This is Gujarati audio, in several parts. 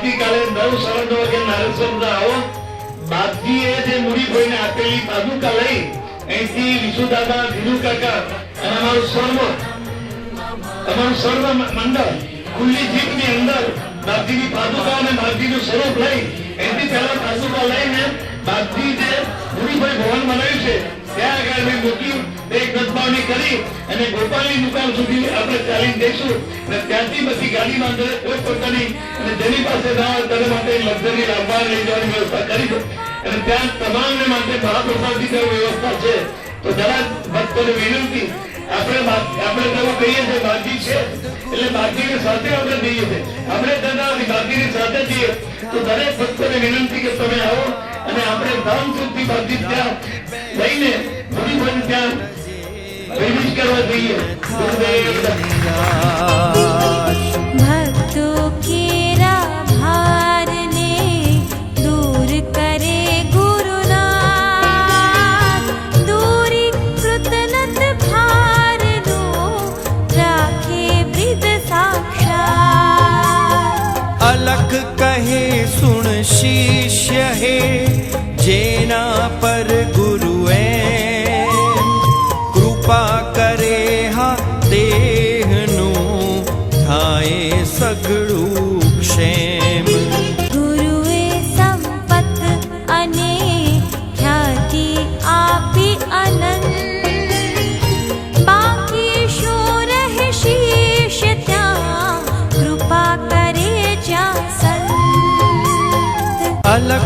આવતીકાલે નવ સવા વાગે નારેશ્વર આવો. બાપજીએ જે મૂડી ભાઈને આપેલી પાદુકા લઈ, અહીંથી વિશુ દાદા ધીરુ કાકા અને અમારું સર્વ અમારું સર્વ મંડળ ખુલ્લી જીપની અંદર બાપજીની પાદુકા અને બાપજીનું સ્વરૂપ લઈ એથી પહેલા પાદુકા લઈને બાપજી જે મૂડીભાઈ ભવન બનાવ્યું છે ત્યાં આગળ મેં મૂકી એક સદભાવની કરી અને ગોપાલની દુકાન સુધી આપણે ચાલીને જઈશું. અને ત્યાંથી પછી ગાડીમાં અંદર કોઈ પોતાની અને જેની પાસે ના હોય માટે લક્ઝરી લાવવા લઈ જવાની વ્યવસ્થા કરી અને ત્યાં તમામને માટે મહાપ્રસાદની કઈ વ્યવસ્થા છે. તો જરા ભક્તોને વિનંતી, આપણે આપણે જેવું કહીએ છીએ, બાકી છે. એટલે બાકીની સાથે આપણે જઈએ છીએ. આપણે તેના બાકીની સાથે જઈએ. તો દરેક ભક્તોને વિનંતી કે તમે આવો. અને આપણે ધામ સુધી બાકી ત્યાં લઈને પણ ત્યાં પ્રવેશ કરવા જઈએ. ગુરુદેવ. સુણ શિષ્ય હે જેના પર ગુરુએ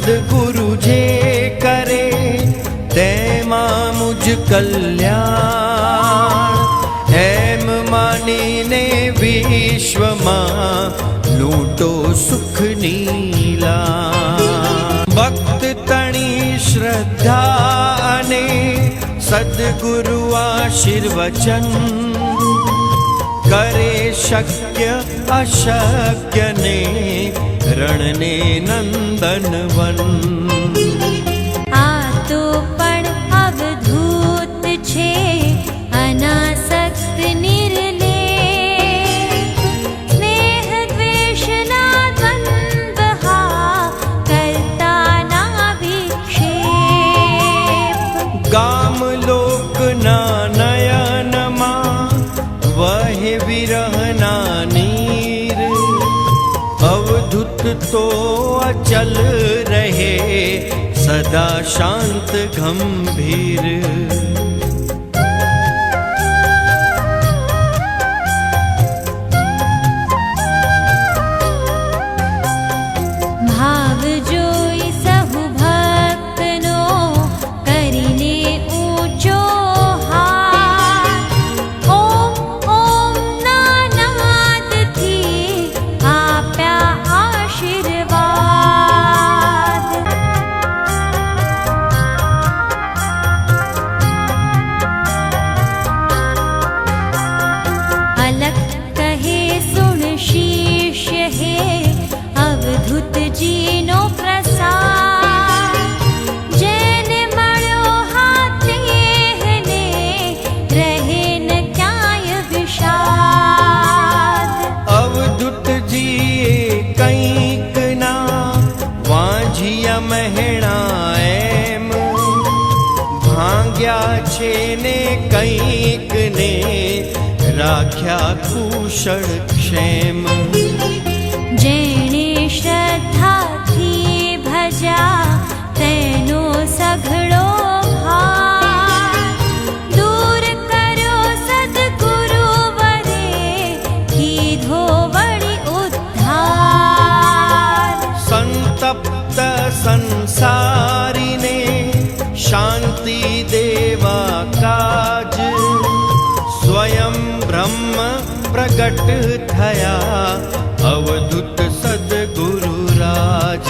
સદગુરુ જે કરે તેમાં મુજ કલ્યાણ એમ માનીને વિશ્વમાં લૂંટો સુખ નીલા ભક્ત તણી શ્રદ્ધા અને સદગુરુ આશીર્વચન કરે शक्य अशक्य ने नन्दनवन्। आ વિરહના નીર અવધૂત તો અચલ રહે સદા શાંત ભાંગ્યા છે ને કંઈક ને રાખ્યા કુશળ ક્ષેમ જેણે શ્રદ્ધાથી ભજા તેનો સઘળો બ્રહ્મ પ્રગટ થયા અવધૂત સદગુરુ રાજ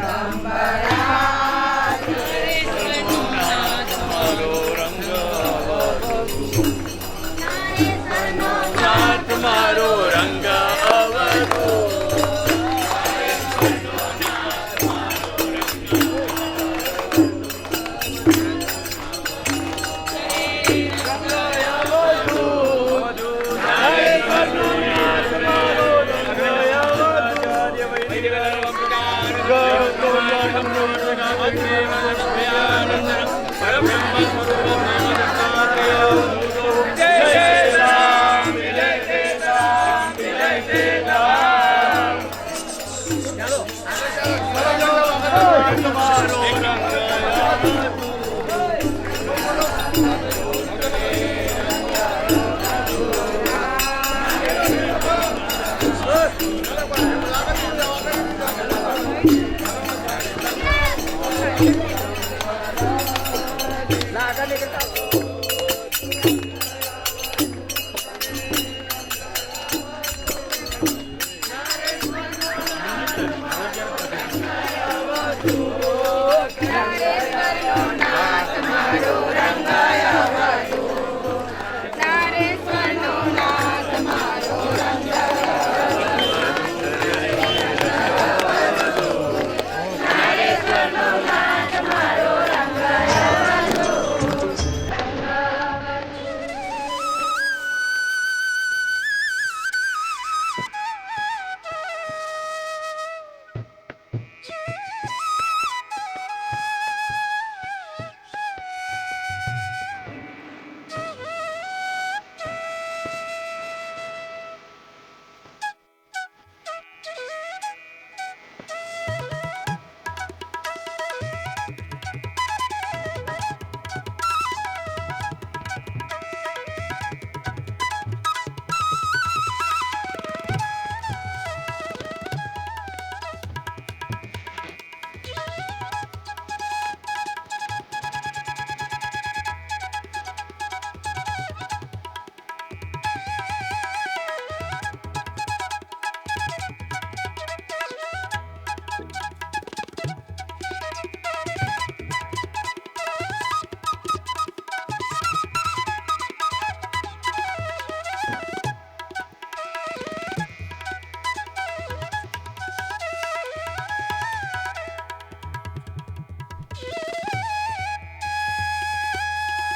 Shambhala.